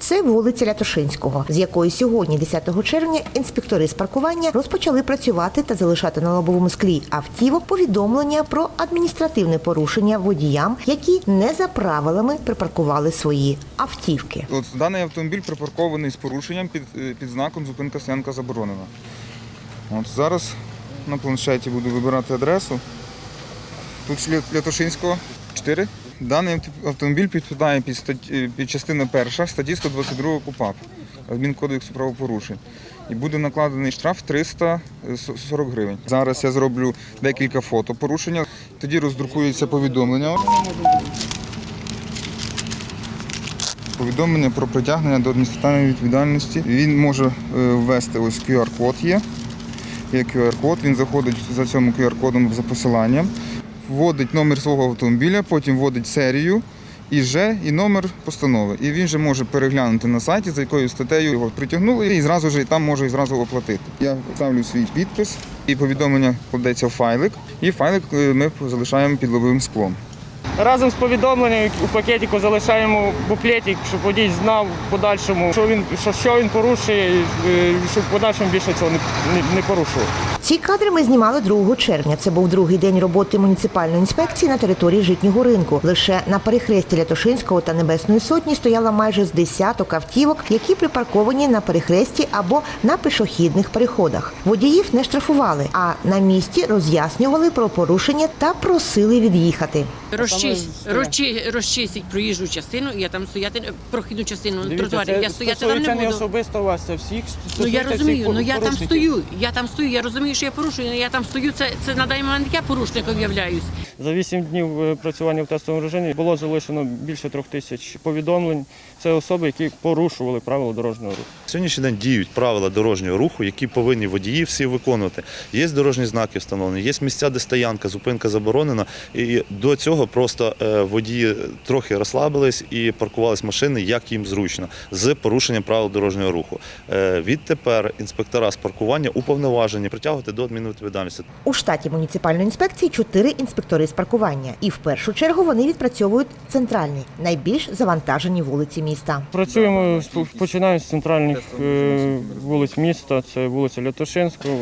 Це вулиця Лятошинського, з якої сьогодні, 10 червня, інспектори з паркування розпочали працювати та залишати на лобовому склі автівок повідомлення про адміністративне порушення водіям, які не за правилами припаркували свої автівки. От даний автомобіль припаркований з порушенням під, е, під знаком зупинка стоянка заборонена. От зараз на планшеті буду вибирати адресу. Тут Лятошинського 4. Даний автомобіль підпадає під, стать- е, під частину перша статті 122 КУПАП Адмінкодексу правопорушень. І буде накладений штраф 340 гривень. Зараз я зроблю декілька фото порушення, тоді роздрукується повідомлення. Повідомлення про притягнення до адміністративної відповідальності. Він може е, ввести ось QR-код є. Є QR-код, він заходить за цим QR-кодом за посиланням, вводить номер свого автомобіля, потім вводить серію і вже і номер постанови. І він же може переглянути на сайті, за якою статтею його притягнули, і зразу ж там може і зразу оплатити. Я ставлю свій підпис, і повідомлення кладеться в файлик, і файлик е, ми залишаємо під лобовим склом. Разом з повідомленням у пакетику залишаємо буклетик, щоб водій знав подальшому, що він, що, що він порушує, і, е, щоб в подальшому більше цього не, не, не порушував. Ці кадри ми знімали 2 червня. Це був другий день роботи муніципальної інспекції на території житнього ринку. Лише на перехресті Лятошинського та Небесної Сотні стояло майже з десяток автівок, які припарковані на перехресті або на пішохідних переходах. Водіїв не штрафували, а на місці роз'яснювали про порушення та просили від'їхати. Розчисть, розчи, розчистить проїжджу частину, і я там стояти прохідну частину тротуарів. Я стояти там стосується не не буду. особисто вас, це всіх Ну я стосується розумію, всіх ну я там порушників. стою. Я там стою. Я розумію, що я порушую. але Я там стою. Це це на даний момент я порушником являюсь. За 8 днів е, працювання в тестовому режимі було залишено більше трьох тисяч повідомлень. Це особи, які порушували правила дорожнього руху. Сьогоднішній день діють правила дорожнього руху, які повинні водії всі виконувати. Є дорожні знаки встановлені, є місця, де стоянка, зупинка заборонена. І до цього просто е, водії трохи розслабились і паркувались машини, як їм зручно, з порушенням правил дорожнього руху. Е, Відтепер інспектора з паркування уповноважені притягувати до адмінвідповідальності. У штаті муніципальної інспекції чотири інспектори з паркування, і в першу чергу вони відпрацьовують центральні, найбільш завантажені вулиці міста. Працюємо починаємо з центральних е, вулиць міста. Це вулиця Лятошинського,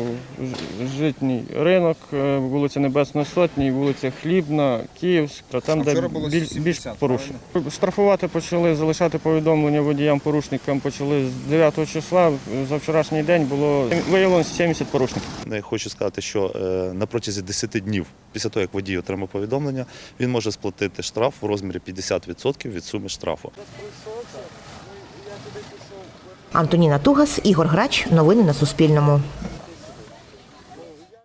Житній ринок, вулиця Небесної Сотні, вулиця Хлібна, Київська, там, А де було більш, 70, порушень. Штрафувати почали, залишати повідомлення водіям порушникам почали з 9 числа. За вчорашній день було виявлено 70 порушників. Я хочу сказати, що е, на протязі 10 днів після того, як водій отримав повідомлення, він може сплатити штраф в розмірі 50% від суми штрафу. Антоніна Тугас, Ігор Грач. Новини на Суспільному.